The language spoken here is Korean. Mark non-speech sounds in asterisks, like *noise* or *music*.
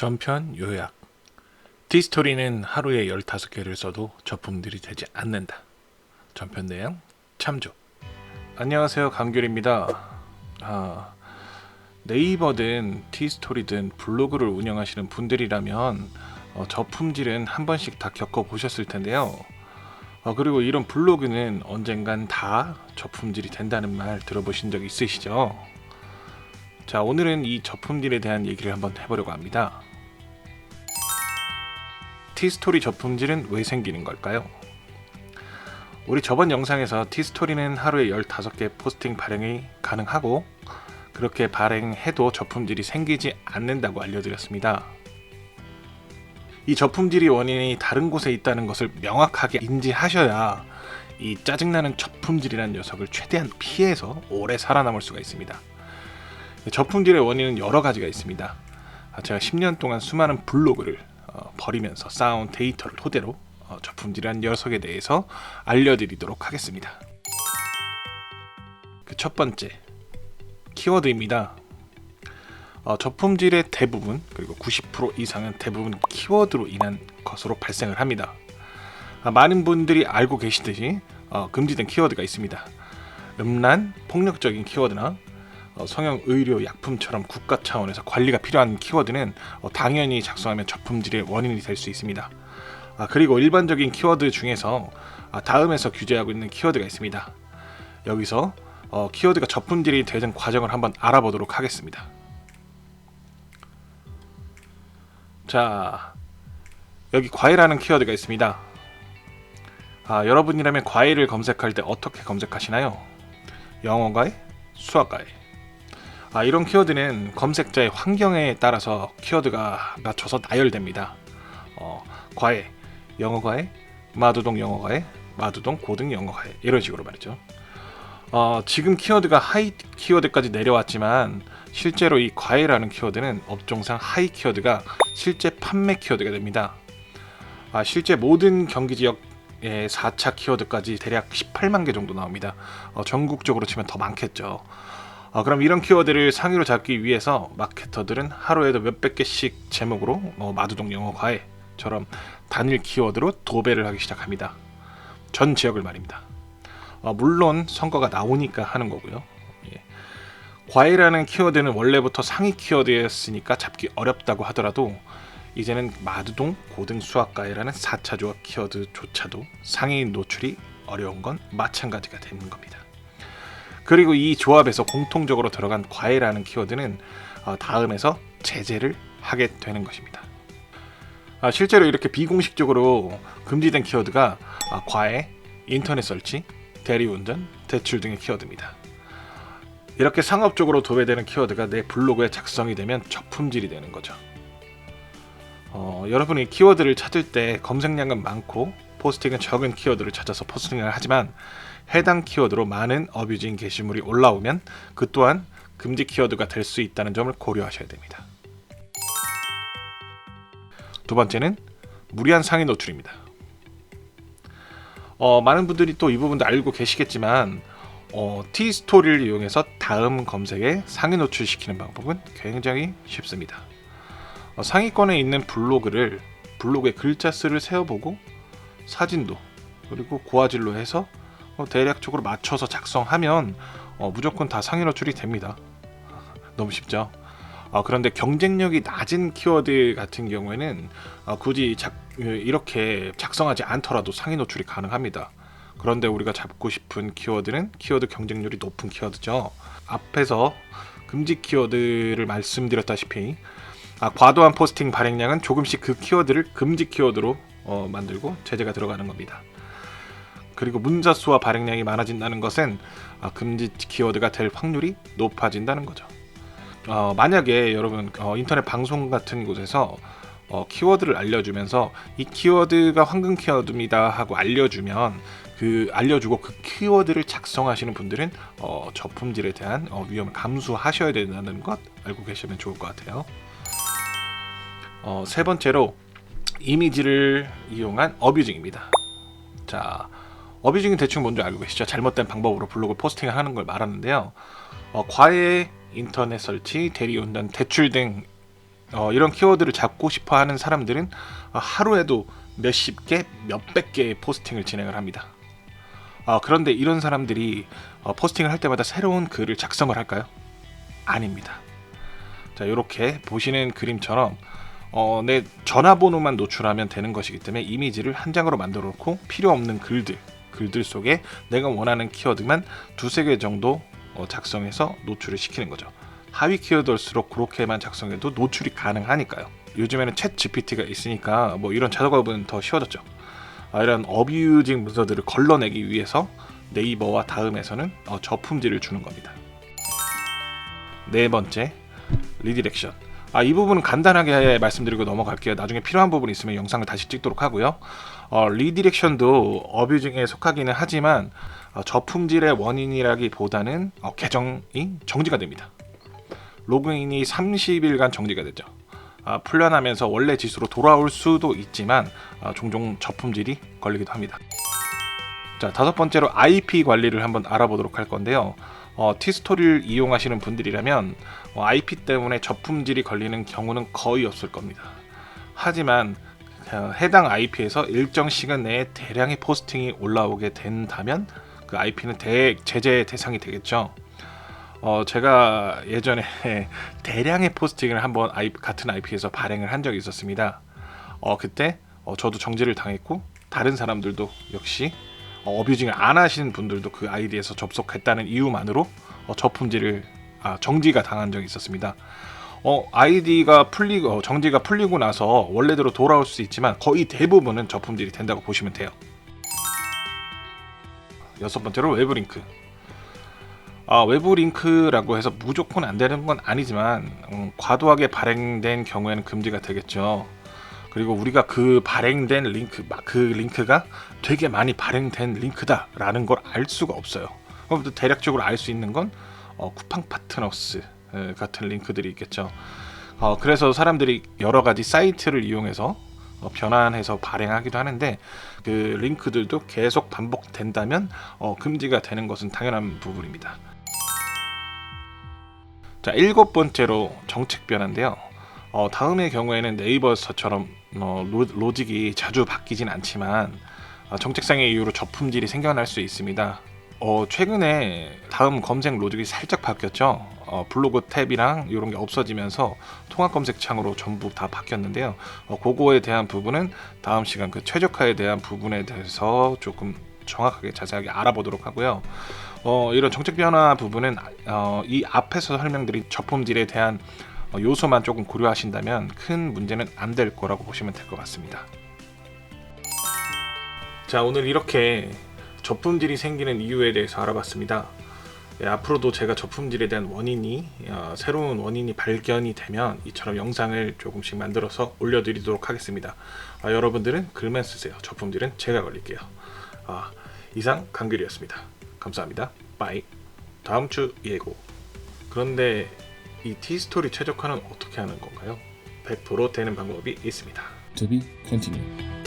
전편 요약 T스토리는 하루에 15개를 써도 저품들이 되지 않는다. 전편 내용 참조 안녕하세요 강귤입니다. 아, 네이버든 T스토리든 블로그를 운영하시는 분들이라면 어, 저품질은 한 번씩 다 겪어보셨을 텐데요. 어, 그리고 이런 블로그는 언젠간 다 저품질이 된다는 말 들어보신 적 있으시죠? 자, 오늘은 이 저품질에 대한 얘기를 한번 해보려고 합니다. T스토리 저품질은 왜 생기는 걸까요? 우리 저번 영상에서 T스토리는 하루에 15개 포스팅 발행이 가능하고 그렇게 발행해도 저품질이 생기지 않는다고 알려드렸습니다. 이 저품질이 원인이 다른 곳에 있다는 것을 명확하게 인지하셔야 이 짜증나는 저품질이라는 녀석을 최대한 피해서 오래 살아남을 수가 있습니다. 저품질의 원인은 여러 가지가 있습니다. 아, 제가 10년 동안 수많은 블로그를 어, 버리면서 쌓아온 데이터를 토대로 어, 저품질이란 녀석에 대해서 알려드리도록 하겠습니다. 그 첫 번째 키워드입니다. 어, 저품질의 대부분 그리고 90% 이상은 대부분 키워드로 인한 것으로 발생을 합니다. 아, 많은 분들이 알고 계시듯이 어, 금지된 키워드가 있습니다. 음란, 폭력적인 키워드나 어, 성형 의료 약품처럼 국가 차원에서 관리가 필요한 키워드는 어, 당연히 작성하면 저품질의 원인이 될 수 있습니다. 아, 그리고 일반적인 키워드 중에서 아, 다음에서 규제하고 있는 키워드가 있습니다. 여기서 어, 키워드가 저품질이 되는 과정을 한번 알아보도록 하겠습니다. 자, 여기 과외라는 키워드가 있습니다. 아, 여러분이라면 과외를 검색할 때 어떻게 검색하시나요? 영어 과외, 수학 과외. 아, 이런 키워드는 검색자의 환경에 따라서 키워드가 맞춰서 나열됩니다. 어, 과외, 영어 과외, 마두동 영어 과외, 마두동 고등 영어 과외 이런 식으로 말이죠. 어, 지금 키워드가 하이 키워드까지 내려왔지만 실제로 이 과외라는 키워드는 업종상 하이 키워드가 실제 판매 키워드가 됩니다. 아, 실제 모든 경기 지역의 4차 키워드까지 대략 18만 개 정도 나옵니다. 어, 전국적으로 치면 더 많겠죠. 어, 그럼 이런 키워드를 상위로 잡기 위해서 마케터들은 하루에도 몇백 개씩 제목으로 어, 마두동 영어 과외처럼 단일 키워드로 도배를 하기 시작합니다. 전 지역을 말입니다. 어, 물론 선거가 나오니까 하는 거고요. 예. 과외라는 키워드는 원래부터 상위 키워드였으니까 잡기 어렵다고 하더라도 이제는 마두동 고등 수학과외라는 4차 조합 키워드조차도 상위 노출이 어려운 건 마찬가지가 되는 겁니다. 그리고 이 조합에서 공통적으로 들어간 과외라는 키워드는 어, 다음에서 제재를 하게 되는 것입니다. 아, 실제로 이렇게 비공식적으로 금지된 키워드가 아, 과외, 인터넷 설치, 대리운전, 대출 등의 키워드입니다. 이렇게 상업적으로 도배되는 키워드가 내 블로그에 작성이 되면 저품질이 되는 거죠. 어, 여러분이 키워드를 찾을 때 검색량은 많고 포스팅은 적은 키워드를 찾아서 포스팅을 하지만 해당 키워드로 많은 어뷰징 게시물이 올라오면 그 또한 금지 키워드가 될 수 있다는 점을 고려하셔야 됩니다. 두 번째는 무리한 상위 노출입니다. 어, 많은 분들이 또 이 부분도 알고 계시겠지만 어, T 스토리를 이용해서 다음 검색에 상위 노출시키는 방법은 굉장히 쉽습니다. 어, 상위권에 있는 블로그를 블로그에 글자 수를 세어보고 사진도 그리고 고화질로 해서 어, 대략적으로 맞춰서 작성하면 어, 무조건 다 상위 노출이 됩니다. 너무 쉽죠? 어, 그런데 경쟁력이 낮은 키워드 같은 경우에는 어, 굳이 작, 이렇게 작성하지 않더라도 상위 노출이 가능합니다. 그런데 우리가 잡고 싶은 키워드는 키워드 경쟁률이 높은 키워드죠. 앞에서 금지 키워드를 말씀드렸다시피 아, 과도한 포스팅 발행량은 조금씩 그 키워드를 금지 키워드로 어, 만들고 제재가 들어가는 겁니다. 그리고 문자 수와 발행량이 많아진다는 것은 아, 금지 키워드가 될 확률이 높아진다는 거죠. 어, 만약에 여러분 어, 인터넷 방송 같은 곳에서 어, 키워드를 알려주면서 이 키워드가 황금 키워드입니다 하고 알려주면 그 알려주고 그 키워드를 작성하시는 분들은 어, 저품질에 대한 어, 위험을 감수하셔야 된다는 것 알고 계시면 좋을 것 같아요. 어, 세 번째로 이미지를 이용한 어뷰징입니다. 자, 어뷰징은 대충 뭔지 알고 계시죠? 잘못된 방법으로 블로그 포스팅을 하는 걸 말하는데요. 어, 과외 인터넷 설치, 대리운전, 대출 등 어, 이런 키워드를 잡고 싶어 하는 사람들은 어, 하루에도 몇십 개, 몇백 개의 포스팅을 진행을 합니다. 어, 그런데 이런 사람들이 어, 포스팅을 할 때마다 새로운 글을 작성을 할까요? 아닙니다. 자, 이렇게 보시는 그림처럼 어, 내 전화번호만 노출하면 되는 것이기 때문에 이미지를 한 장으로 만들어 놓고 필요 없는 글들, 글들 속에 내가 원하는 키워드만 두세 개 정도 어, 작성해서 노출을 시키는 거죠. 하위 키워드일수록 그렇게만 작성해도 노출이 가능하니까요. 요즘에는 챗 GPT가 있으니까 뭐 이런 작업은 더 쉬워졌죠. 아, 이런 어뷰징 문서들을 걸러내기 위해서 네이버와 다음에서는 어, 저품질을 주는 겁니다. 네 번째, 리디렉션. 아, 이 부분은 간단하게 말씀드리고 넘어갈게요. 나중에 필요한 부분 있으면 영상을 다시 찍도록 하고요. 어, 리디렉션도 어뷰징에 속하기는 하지만 어, 저품질의 원인이라기보다는 어, 계정이 정지가 됩니다. 로그인이 30일간 정지가 되죠. 아, 풀려나면서 원래 지수로 돌아올 수도 있지만 아, 종종 저품질이 걸리기도 합니다. 자 다섯 번째로 IP 관리를 한번 알아보도록 할 건데요. 어, 티스토리를 이용하시는 분들이라면 어, IP 때문에 저품질이 걸리는 경우는 거의 없을 겁니다. 하지만 어, 해당 IP에서 일정 시간 내에 대량의 포스팅이 올라오게 된다면 그 IP는 대, 제재 대상이 되겠죠. 어, 제가 예전에 *laughs* 대량의 포스팅을 한번 IP, 같은 IP에서 발행을 한 적이 있었습니다. 어, 그때 어, 저도 정지를 당했고 다른 사람들도 역시 어, 어뷰징을 안 하신 분들도 그 아이디에서 접속했다는 이유만으로 어, 저품질을 아, 정지가 당한 적이 있었습니다. 어, 아이디가 풀리고 어, 정지가 풀리고 나서 원래대로 돌아올 수 있지만 거의 대부분은 저품질이 된다고 보시면 돼요. 여섯 번째로 외부 링크. 아, 외부 링크라고 해서 무조건 안 되는 건 아니지만 음, 과도하게 발행된 경우에는 금지가 되겠죠. 그리고 우리가 그 발행된 링크, 막그 링크가 되게 많이 발행된 링크다라는 걸 알 수가 없어요. 대략적으로 알 수 있는 건 어, 쿠팡 파트너스 에, 같은 링크들이 있겠죠. 어, 그래서 사람들이 여러 가지 사이트를 이용해서 어, 변환해서 발행하기도 하는데 그 링크들도 계속 반복된다면 어, 금지가 되는 것은 당연한 부분입니다. 자 일곱 번째로 정책 변화인데요. 어, 다음의 경우에는 네이버처럼 어, 로, 로직이 자주 바뀌진 않지만 어, 정책상의 이유로 저품질이 생겨날 수 있습니다. 어, 최근에 다음 검색 로직이 살짝 바뀌었죠. 어, 블로그 탭이랑 이런 게 없어지면서 통합 검색창으로 전부 다 바뀌었는데요. 어, 그거에 대한 부분은 다음 시간 그 최적화에 대한 부분에 대해서 조금 정확하게 자세하게 알아보도록 하고요. 어, 이런 정책 변화 부분은 어, 이 앞에서 설명드린 저품질에 대한 어, 요소만 조금 고려하신다면 큰 문제는 안 될 거라고 보시면 될 것 같습니다. 자, 오늘 이렇게 저품질이 생기는 이유에 대해서 알아봤습니다. 예, 앞으로도 제가 저품질에 대한 원인이 어, 새로운 원인이 발견이 되면 이처럼 영상을 조금씩 만들어서 올려드리도록 하겠습니다. 아, 여러분들은 글만 쓰세요. 저품질은 제가 걸릴게요. 아, 이상 강규리였습니다. 감사합니다. 빠이. 다음 주 예고. 그런데 이 티스토리 최적화는 어떻게 하는 건가요? 100% 되는 방법이 있습니다. To be continued.